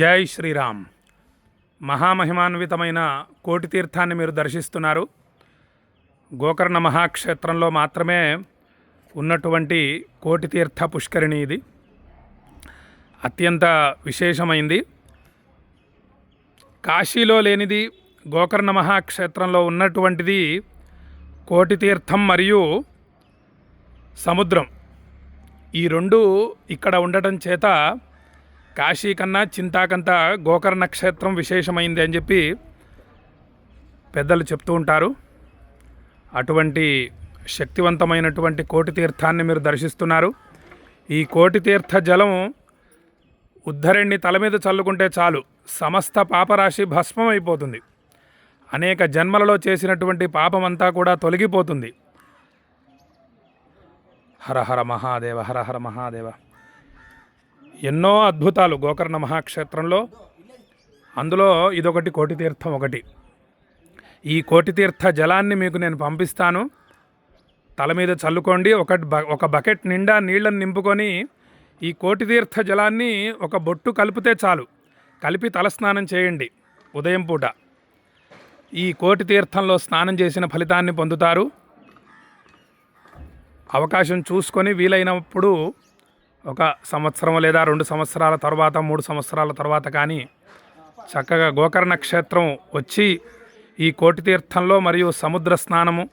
జై శ్రీరామ్. మహామహిమాన్వితమైన కోటి తీర్థాన్ని మీరు దర్శిస్తున్నారు. గోకర్ణ మహాక్షేత్రంలో మాత్రమే ఉన్నటువంటి కోటి తీర్థ పుష్కరిణి ఇది. అత్యంత విశేషమైంది. కాశీలో లేనిది గోకర్ణ మహాక్షేత్రంలో ఉన్నటువంటిది కోటి తీర్థం మరియు సముద్రం. ఈ రెండు ఇక్కడ ఉండటం చేత కాశీ కన్నా చింతాకంత గోకర్ణ క్షేత్రం విశేషమైంది అని చెప్పి పెద్దలు చెప్తూ ఉంటారు. అటువంటి శక్తివంతమైనటువంటి కోటి తీర్థాన్ని మీరు దర్శిస్తున్నారు. ఈ కోటి తీర్థ జలం ఉద్ధరణి తల మీద చల్లుకుంటే చాలు సమస్త పాపరాశి భస్మం అయిపోతుంది అనేక జన్మలలో చేసినటువంటి పాపమంతా కూడా తొలగిపోతుంది. హర హర మహాదేవ హర హర మహాదేవ. ఎన్నో అద్భుతాలు గోకర్ణ మహాక్షేత్రంలో. అందులో ఇదొకటి కోటి తీర్థం ఒకటి. ఈ కోటి తీర్థ జలాన్ని మీకు నేను పంపిస్తాను. తల మీద చల్లుకోండి ఒక బ- ఒక బకెట్ నిండా నీళ్ళని నింపుకొని ఈ కోటి తీర్థ జలాన్ని ఒక బొట్టు కలిపితే చాలు. కలిపి తలస్నానం చేయండి ఉదయం పూట. ఈ కోటి తీర్థంలో స్నానం చేసిన ఫలితాన్ని పొందుతారు. అవకాశం చూసుకొని వీలైనప్పుడు ఒక సంవత్సరం లేదా రెండు సంవత్సరాల తర్వాత మూడు సంవత్సరాల తర్వాత కానీ చక్కగా గోకర్ణ క్షేత్రం వచ్చి ఈ కోటి తీర్థంలో మరియు సముద్ర స్నానము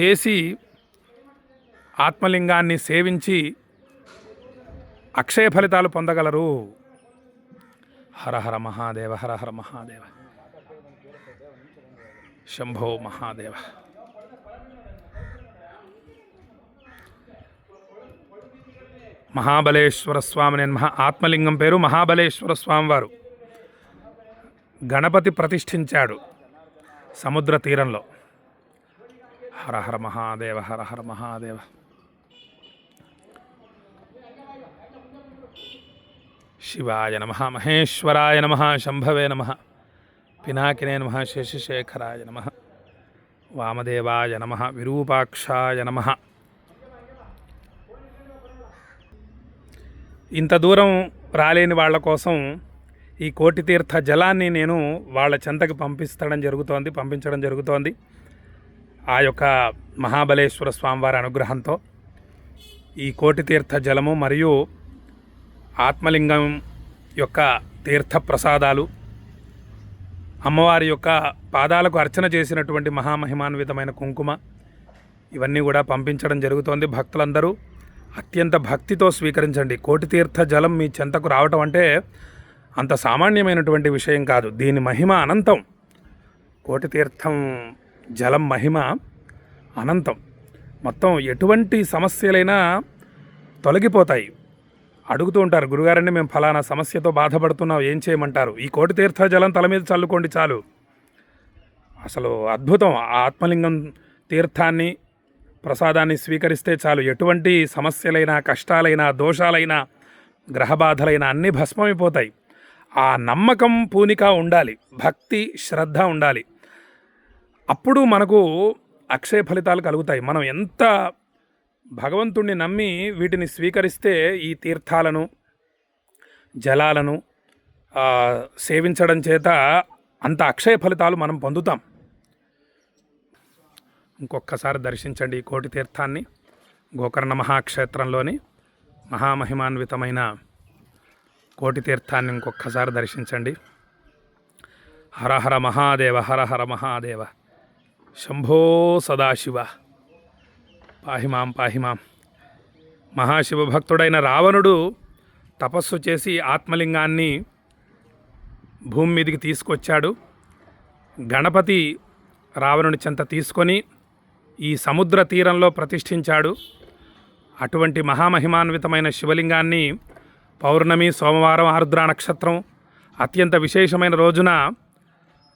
చేసి ఆత్మలింగాన్ని సేవించి అక్షయ ఫలితాలు పొందగలరు. హరహర మహాదేవ హరహర మహాదేవ. శంభో మహాదేవ. మహాబలేశ్వర స్వామి నేను మహా ఆత్మలింగం పేరు మహాబలేశ్వర స్వామి వారు. గణపతి ప్రతిష్ఠించాడు సముద్ర తీరంలో. హర హర మహాదేవ హర హర మహాదేవ. శివాయ నమ మహేశ్వరాయ నమ శంభవే నమ పినాకినే నమ శశిశేఖరాయ నమ వామదేవాయ నమ విరూపాక్షాయ నమ. ఇంత దూరం రాలేని వాళ్ళ కోసం ఈ కోటి తీర్థ జలాన్ని నేను వాళ్ళ చెంతకి పంపిస్తడం జరుగుతోంది పంపించడం జరుగుతోంది. ఆ యొక్క మహాబలేశ్వర స్వామివారి అనుగ్రహంతో ఈ కోటి తీర్థ జలము మరియు ఆత్మలింగం యొక్క తీర్థ ప్రసాదాలు అమ్మవారి యొక్క పాదాలకు అర్చన చేసినటువంటి మహామహిమాన్వితమైన కుంకుమ ఇవన్నీ కూడా పంపించడం జరుగుతోంది భక్తులందరూ. అత్యంత భక్తితో స్వీకరించండి. కోటి తీర్థ జలం మీ చెంతకు రావటం అంటే అంత సామాన్యమైనటువంటి విషయం కాదు. దీని మహిమ అనంతం. కోటి తీర్థం జలం మహిమ అనంతం. మొత్తం ఎటువంటి సమస్యలైనా తొలగిపోతాయి. అడుగుతూ ఉంటారు గురుగారండి మేము ఫలానా సమస్యతో బాధపడుతున్నాం ఏం చేయమంటారు? ఈ కోటి తీర్థ జలం తల మీద చల్లుకోండి చాలు. అసలు అద్భుతం. ఆ ఆత్మలింగం తీర్థాన్ని ప్రసాదాన్ని స్వీకరిస్తే చాలు. ఎటువంటి సమస్యలైనా కష్టాలైనా దోషాలైనా గ్రహబాధలైనా అన్నీ భస్మమైపోతాయి. ఆ నమ్మకం పూనిక ఉండాలి. భక్తి శ్రద్ధ ఉండాలి. అప్పుడు మనకు అక్షయ ఫలితాలు కలుగుతాయి. మనం ఎంత భగవంతుణ్ణి నమ్మి వీటిని స్వీకరిస్తే ఈ తీర్థాలను జలాలను సేవించడం చేత అంత అక్షయ ఫలితాలు మనం పొందుతాం. ఇంకొకసారి దర్శించండి ఈ కోటి తీర్థాన్ని. గోకర్ణ మహాక్షేత్రంలోని మహామహిమాన్వితమైన కోటి తీర్థాన్ని ఇంకొకసారి దర్శించండి. హర హర మహాదేవ హర హర మహాదేవ శంభో సదాశివ. పాహిమాం పాహిమాం మహాశివ భక్తుడైన రావణుడు తపస్సు చేసి ఆత్మలింగాన్ని భూమి మీదికి తీసుకొచ్చాడు. గణపతి రావణుని చెంత తీసుకొని ఈ సముద్ర తీరంలో ప్రతిష్ఠించాడు. అటువంటి మహామహిమాన్వితమైన శివలింగాన్ని పౌర్ణమి సోమవారం ఆరుద్ర నక్షత్రం అత్యంత విశేషమైన రోజున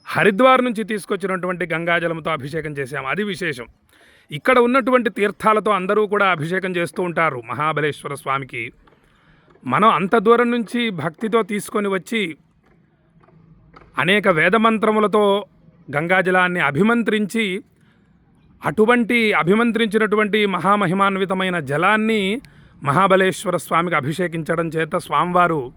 హరిద్వార్ నుంచి తీసుకొచ్చినటువంటి గంగాజలంతో అభిషేకం చేశాం. అది విశేషం. ఇక్కడ ఉన్నటువంటి తీర్థాలతో అందరూ కూడా అభిషేకం చేస్తూ ఉంటారు మహాబలేశ్వర స్వామికి. మనం అంత దూరం నుంచి భక్తితో తీసుకొని వచ్చి అనేక వేదమంత్రములతో గంగాజలాన్ని అభిమంత్రించి అటువంటి అభిమంత్రించినటువంటి మహామహిమాన్వితమైన జలాన్ని మహాబలేశ్వర స్వామికి అభిషేకించడం చేత స్వామివారు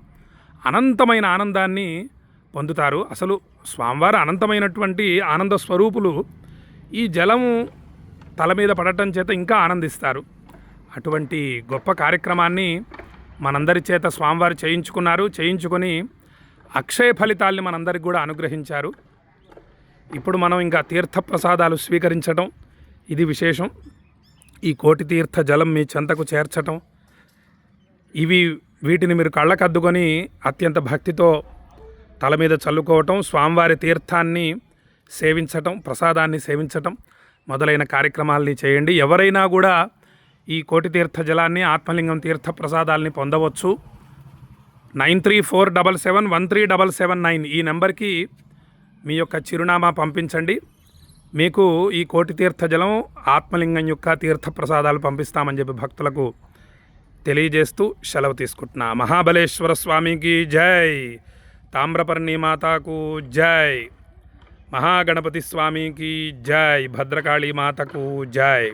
అనంతమైన ఆనందాన్ని పొందుతారు. అసలు స్వామివారు అనంతమైనటువంటి ఆనంద స్వరూపులు ఈ జలము తల మీద పడటం చేత ఇంకా ఆనందిస్తారు. అటువంటి గొప్ప కార్యక్రమాన్ని మనందరి చేత స్వామివారు చేయించుకున్నారు. చేయించుకొని అక్షయ ఫలితాల్ని మనందరికి కూడా అనుగ్రహించారు. ఇప్పుడు మనం ఇంకా తీర్థ ప్రసాదాలు స్వీకరించడం ఇది విశేషం. ఈ కోటి తీర్థ జలం మీ చెంతకు చేర్చటం. ఇవి వీటిని మీరు కళ్ళకద్దుకొని అత్యంత భక్తితో తల మీద చల్లుకోవటం స్వామివారి తీర్థాన్ని సేవించటం ప్రసాదాన్ని సేవించటం మొదలైన కార్యక్రమాలని చేయండి. ఎవరైనా కూడా ఈ కోటి తీర్థ జలాన్ని ఆత్మలింగం తీర్థ ప్రసాదాల్ని పొందవచ్చు. Nine three four double seven one three double seven nine ఈ నెంబర్కి మీ యొక్క చిరునామా పంపించండి. మీకు ఈ కోటి తీర్థ జలం ఆత్మలింగం యొక్క తీర్థ ప్రసాదాలు పంపిస్తామని చెప్పి భక్తులకు తెలియజేస్తూ సెలవు తీసుకుంటున్నా. మహాబలేశ్వర స్వామికి జై. తామ్రపర్ణి మాతకు జై. మహాగణపతి స్వామికి జై. భద్రకాళీ మాతకు జై.